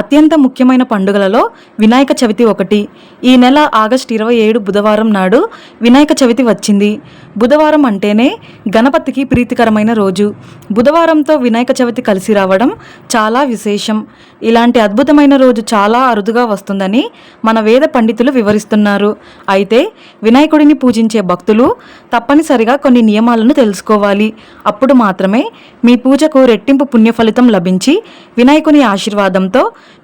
అత్యంత ముఖ్యమైన పండుగలలో వినాయక చవితి ఒకటి. ఈ నెల ఆగస్టు ఇరవై ఏడు బుధవారం నాడు వినాయక చవితి వచ్చింది. బుధవారం అంటేనే గణపతికి ప్రీతికరమైన రోజు. బుధవారంతో వినాయక చవితి కలిసి రావడం చాలా విశేషం. ఇలాంటి అద్భుతమైన రోజు చాలా అరుదుగా వస్తుందని మన వేద పండితులు వివరిస్తున్నారు. అయితే వినాయకుడిని పూజించే భక్తులు తప్పనిసరిగా కొన్ని నియమాలను తెలుసుకోవాలి. అప్పుడు మాత్రమే మీ పూజకు రెట్టింపు పుణ్యఫలితం లభించి వినాయకుని ఆశీర్వాదంతో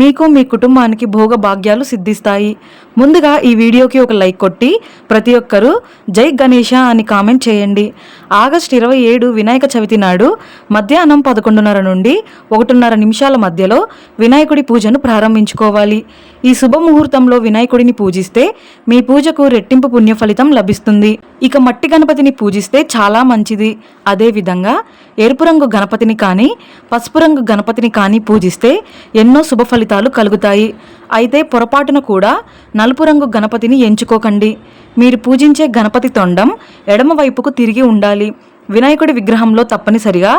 మీకు మీ కుటుంబానికి భోగ భాగ్యాలు సిద్ధిస్తాయి. ముందుగా ఈ వీడియోకి ఒక లైక్ కొట్టి ప్రతి ఒక్కరూ జై గణేష అని కామెంట్ చేయండి. ఆగస్ట్ ఇరవై ఏడు వినాయక చవితి నాడు మధ్యాహ్నం పదకొండున్నర నుండి ఒకటిన్నర నిమిషాల మధ్యలో వినాయకుడి పూజను ప్రారంభించుకోవాలి. ఈ శుభముహూర్తంలో వినాయకుడిని పూజిస్తే మీ పూజకు రెట్టింపు పుణ్య ఫలితం లభిస్తుంది. ఇక మట్టి గణపతిని పూజిస్తే చాలా మంచిది. అదేవిధంగా ఎరుపు రంగు గణపతిని కానీ పసుపు రంగు గణపతిని కానీ పూజిస్తే ఎన్నో శుభ ఫలితాలు కలుగుతాయి. అయితే పొరపాటున కూడా నలుపు రంగు గణపతిని ఎంచుకోకండి. మీరు పూజించే గణపతి తొండం ఎడమ వైపుకు తిరిగి ఉండాలి. వినాయకుడి విగ్రహంలో తప్పనిసరిగా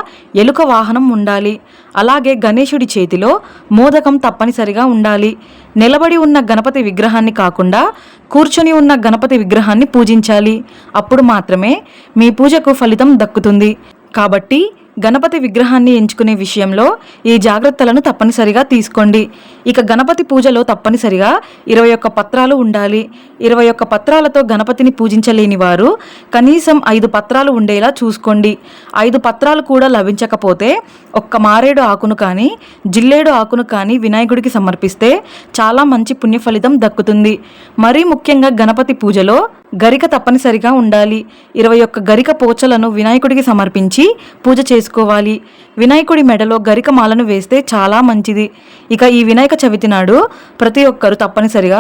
ఎలుక వాహనం ఉండాలి. అలాగే గణేశుడి చేతిలో మోదకం తప్పనిసరిగా ఉండాలి. నిలబడి ఉన్న గణపతి విగ్రహాన్ని కాకుండా కూర్చొని ఉన్న గణపతి విగ్రహాన్ని పూజించాలి. అప్పుడు మాత్రమే మీ పూజకు ఫలితం దక్కుతుంది. కాబట్టి గణపతి విగ్రహాన్ని ఎంచుకునే విషయంలో ఈ జాగ్రత్తలను తప్పనిసరిగా తీసుకోండి. ఇక గణపతి పూజలో తప్పనిసరిగా ఇరవై ఒక్క పత్రాలు ఉండాలి. ఇరవై ఒక్క పత్రాలతో గణపతిని పూజించలేని వారు కనీసం ఐదు పత్రాలు ఉండేలా చూసుకోండి. ఐదు పత్రాలు కూడా లభించకపోతే ఒక్క మారేడు ఆకును కానీ జిల్లేడు ఆకును కానీ వినాయకుడికి సమర్పిస్తే చాలా మంచి పుణ్య ఫలితం దక్కుతుంది. మరీ ముఖ్యంగా గణపతి పూజలో గరిక తప్పనిసరిగా ఉండాలి. ఇరవై ఒక్క గరిక పోచలను వినాయకుడికి సమర్పించి పూజ చేసు చేసుకోవాలి. వినాయకుడి మెడలో గరిక మాలను వేస్తే చాలా మంచిది. ఇక ఈ వినాయక చవితి నాడు ప్రతి ఒక్కరు తప్పనిసరిగా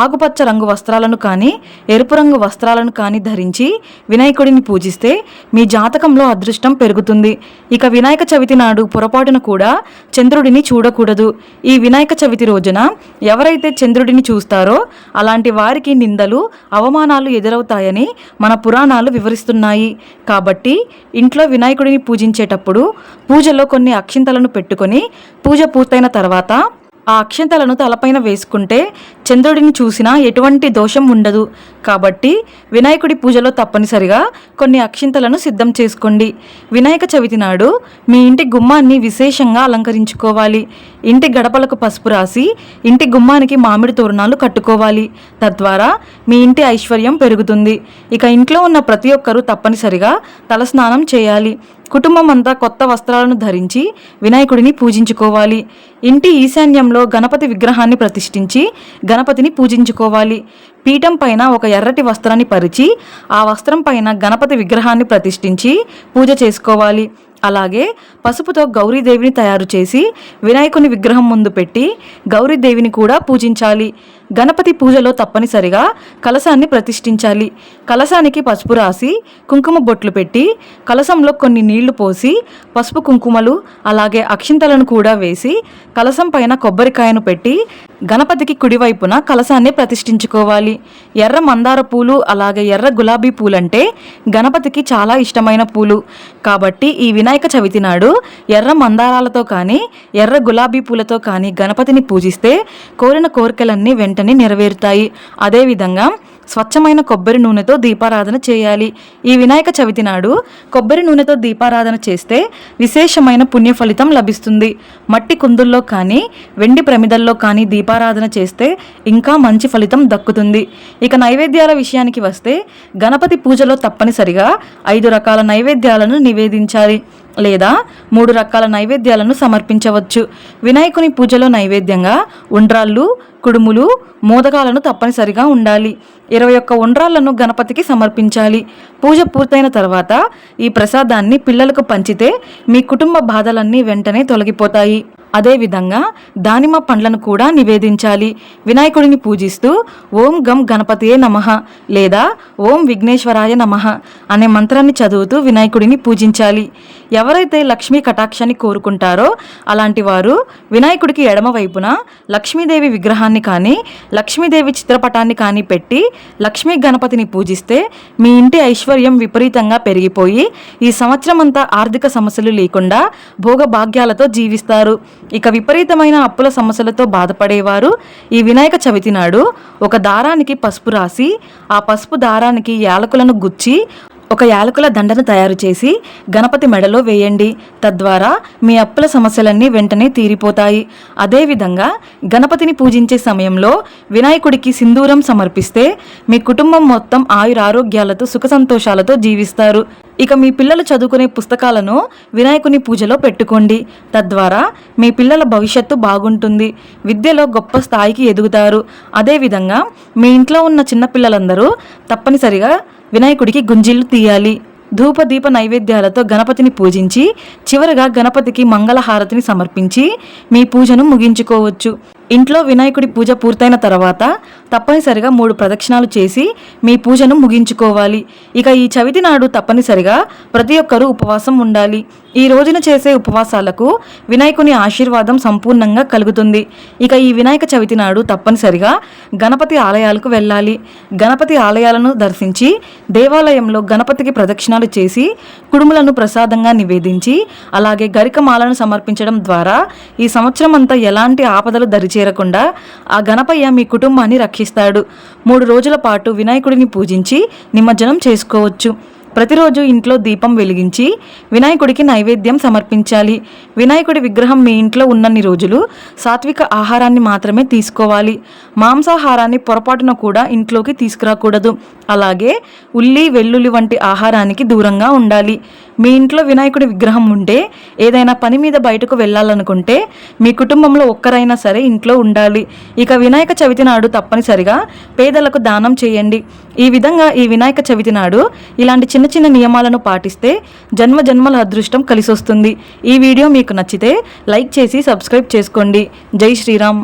ఆకుపచ్చ రంగు వస్త్రాలను కానీ ఎరుపు రంగు వస్త్రాలను కానీ ధరించి వినాయకుడిని పూజిస్తే మీ జాతకంలో అదృష్టం పెరుగుతుంది. ఇక వినాయక చవితి నాడు పొరపాటున కూడా చంద్రుడిని చూడకూడదు. ఈ వినాయక చవితి రోజున ఎవరైతే చంద్రుడిని చూస్తారో అలాంటి వారికి నిందలు అవమానాలు ఎదురవుతాయని మన పురాణాలు వివరిస్తున్నాయి. కాబట్టి ఇంట్లో వినాయకుడిని పూజించే పూజించేటప్పుడు పూజలో కొన్ని అక్షింతలను పెట్టుకొని పూజ పూర్తయిన తర్వాత ఆ అక్షంతలను తలపైన వేసుకుంటే చంద్రుడిని చూసినా ఎటువంటి దోషం ఉండదు. కాబట్టి వినాయకుడి పూజలో తప్పనిసరిగా కొన్ని అక్షింతలను సిద్ధం చేసుకోండి. వినాయక చవితి నాడు మీ ఇంటి గుమ్మాన్ని విశేషంగా అలంకరించుకోవాలి. ఇంటి గడపలకు పసుపు రాసి ఇంటి గుమ్మానికి మామిడి తోరణాలు కట్టుకోవాలి. తద్వారా మీ ఇంటి ఐశ్వర్యం పెరుగుతుంది. ఇక ఇంట్లో ఉన్న ప్రతి ఒక్కరూ తప్పనిసరిగా తలస్నానం చేయాలి. కుటుంబం అంతా కొత్త వస్త్రాలను ధరించి వినాయకుడిని పూజించుకోవాలి. ఇంటి ఈశాన్యంలో గణపతి విగ్రహాన్ని ప్రతిష్ఠించి గణపతిని పూజించుకోవాలి. పీఠం పైన ఒక ఎర్రటి వస్త్రాన్ని పరిచి ఆ వస్త్రం పైన గణపతి విగ్రహాన్ని ప్రతిష్ఠించి పూజ చేసుకోవాలి. అలాగే పసుపుతో గౌరీదేవిని తయారు చేసి వినాయకుని విగ్రహం ముందు పెట్టి గౌరీదేవిని కూడా పూజించాలి. గణపతి పూజలో తప్పనిసరిగా కలశాన్ని ప్రతిష్ఠించాలి. కలశానికి పసుపు రాసి కుంకుమ బొట్లు పెట్టి కలశంలో కొన్ని నీళ్ళు పోసి పసుపు కుంకుమలు అలాగే అక్షింతలను కూడా వేసి కలశం పైన కొబ్బరికాయను పెట్టి గణపతికి కుడివైపున కలశాన్ని ప్రతిష్ఠించుకోవాలి. ఎర్ర మందార పూలు అలాగే ఎర్ర గులాబీ పూలంటే గణపతికి చాలా ఇష్టమైన పూలు. కాబట్టి ఈ వినాయక చవితి నాడు ఎర్ర మందారాలతో కానీ ఎర్ర గులాబీ పూలతో కానీ గణపతిని పూజిస్తే కోరిన కోరికలన్నీ వెంటనే నెరవేరుతాయి. అదేవిధంగా స్వచ్ఛమైన కొబ్బరి నూనెతో దీపారాధన చేయాలి. ఈ వినాయక చవితి నాడు కొబ్బరి నూనెతో దీపారాధన చేస్తే విశేషమైన పుణ్య ఫలితం లభిస్తుంది. మట్టి కుందుల్లో కానీ వెండి ప్రమిదల్లో కానీ దీపారాధన చేస్తే ఇంకా మంచి ఫలితం దక్కుతుంది. ఇక నైవేద్యాల విషయానికి వస్తే గణపతి పూజలో తప్పనిసరిగా ఐదు రకాల నైవేద్యాలను నివేదించాలి. లేదా మూడు రకాల నైవేద్యాలను సమర్పించవచ్చు. వినాయకుని పూజలో నైవేద్యంగా ఉండ్రాళ్ళు కుడుములు మోదకాలను తప్పనిసరిగా ఉండాలి. ఇరవై ఒక్క ఉండ్రాళ్ళను గణపతికి సమర్పించాలి. పూజ పూర్తయిన తర్వాత ఈ ప్రసాదాన్ని పిల్లలకు పంచితే మీ కుటుంబ బాధలన్నీ వెంటనే తొలగిపోతాయి. అదేవిధంగా దానిమ్మ పండ్లను కూడా నివేదించాలి. వినాయకుడిని పూజిస్తూ ఓం గం గణపతియే నమః లేదా ఓం విఘ్నేశ్వరాయ నమః అనే మంత్రాన్ని చదువుతూ వినాయకుడిని పూజించాలి. ఎవరైతే లక్ష్మీ కటాక్షాన్ని కోరుకుంటారో అలాంటి వారు వినాయకుడికి ఎడమ వైపున లక్ష్మీదేవి విగ్రహాన్ని కానీ లక్ష్మీదేవి చిత్రపటాన్ని కానీ పెట్టి లక్ష్మీ గణపతిని పూజిస్తే మీ ఇంటి ఐశ్వర్యం విపరీతంగా పెరిగిపోయి ఈ సంవత్సరం అంతా ఆర్థిక సమస్యలు లేకుండా భోగభాగ్యాలతో జీవిస్తారు. ఇక విపరీతమైన అప్పుల సమస్యలతో బాధపడేవారు ఈ వినాయక చవితి నాడు ఒక దారానికి పసుపు రాసి ఆ పసుపు దారానికి యాలకులను గుచ్చి ఒక యాలకుల దండను తయారు చేసి గణపతి మెడలో వేయండి. తద్వారా మీ అప్పుల సమస్యలన్నీ వెంటనే తీరిపోతాయి. అదేవిధంగా గణపతిని పూజించే సమయంలో వినాయకుడికి సింధూరం సమర్పిస్తే మీ కుటుంబం మొత్తం ఆయురారోగ్యాలతో సుఖ సంతోషాలతో జీవిస్తారు. ఇక మీ పిల్లలు చదువుకునే పుస్తకాలను వినాయకుని పూజలో పెట్టుకోండి. తద్వారా మీ పిల్లల భవిష్యత్తు బాగుంటుంది. విద్యలో గొప్ప స్థాయికి ఎదుగుతారు. అదేవిధంగా మీ ఇంట్లో ఉన్న చిన్నపిల్లలందరూ తప్పనిసరిగా వినాయకుడికి గుంజిళ్ళు తీయాలి. ధూపదీప నైవేద్యాలతో గణపతిని పూజించి చివరగా గణపతికి మంగళహారతిని సమర్పించి మీ పూజను ముగించుకోవచ్చు. ఇంట్లో వినాయకుడి పూజ పూర్తయిన తర్వాత తప్పనిసరిగా మూడు ప్రదక్షిణాలు చేసి మీ పూజను ముగించుకోవాలి. ఇక ఈ చవితి నాడు తప్పనిసరిగా ప్రతి ఒక్కరూ ఉపవాసం ఉండాలి. ఈ రోజున చేసే ఉపవాసాలకు వినాయకుని ఆశీర్వాదం సంపూర్ణంగా కలుగుతుంది. ఇక ఈ వినాయక చవితి నాడు తప్పనిసరిగా గణపతి ఆలయాలకు వెళ్ళాలి. గణపతి ఆలయాలను దర్శించి దేవాలయంలో గణపతికి ప్రదక్షిణాలు చేసి కుడుములను ప్రసాదంగా నివేదించి అలాగే గరికమాలను సమర్పించడం ద్వారా ఈ సంవత్సరం అంతా ఎలాంటి ఆపదలు దరిచి చేరకుండా ఆ గణపయ్య మీ కుటుంబాన్ని రక్షిస్తాడు. మూడు రోజుల పాటు వినాయకుడిని పూజించి నిమజ్జనం చేసుకోవచ్చు. ప్రతిరోజు ఇంట్లో దీపం వెలిగించి వినాయకుడికి నైవేద్యం సమర్పించాలి. వినాయకుడి విగ్రహం మీ ఇంట్లో ఉన్నన్ని రోజులు సాత్విక ఆహారాన్ని మాత్రమే తీసుకోవాలి. మాంసాహారాన్ని పొరపాటున కూడా ఇంట్లోకి తీసుకురాకూడదు. అలాగే ఉల్లి వెల్లుల్లి వంటి ఆహారానికి దూరంగా ఉండాలి. మీ ఇంట్లో వినాయకుడి విగ్రహం ఉంటే ఏదైనా పని మీద బయటకు వెళ్ళాలనుకుంటే మీ కుటుంబంలో ఒక్కరైనా సరే ఇంట్లో ఉండాలి. ఇక వినాయక చవితి నాడు తప్పనిసరిగా పేదలకు దానం చేయండి. ఈ విధంగా ఈ వినాయక చవితి నాడు ఇలాంటి చిన్న చిన్న నియమాలను పాటిస్తే జన్మ జన్మల అదృష్టం కలిసొస్తుంది. ఈ వీడియో మీకు నచ్చితే లైక్ చేసి సబ్స్క్రైబ్ చేసుకోండి. జై శ్రీరామ్.